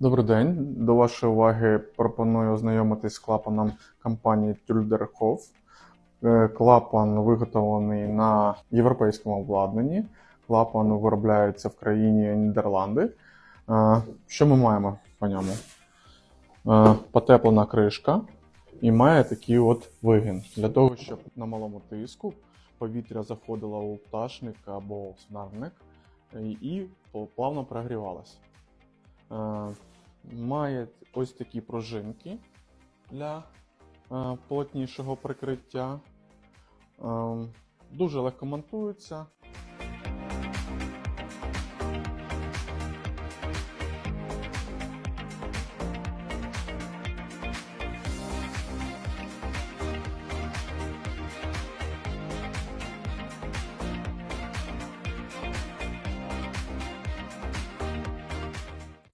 Добрий день. До вашої уваги пропоную ознайомитись з клапаном компанії Тюльдерхоф. Е, Клапан виготовлений на європейському обладнанні. Клапан виробляється в країні Нідерланди. Е, Що ми маємо по ньому? Е, Потеплена кришка і має такий от вигін для того, щоб на малому тиску повітря заходило у пташник або в свинарник е, і плавно прогрівалося. Е, Має ось такі пружинки для е, плотнішого прикриття. Е, Дуже легко монтується.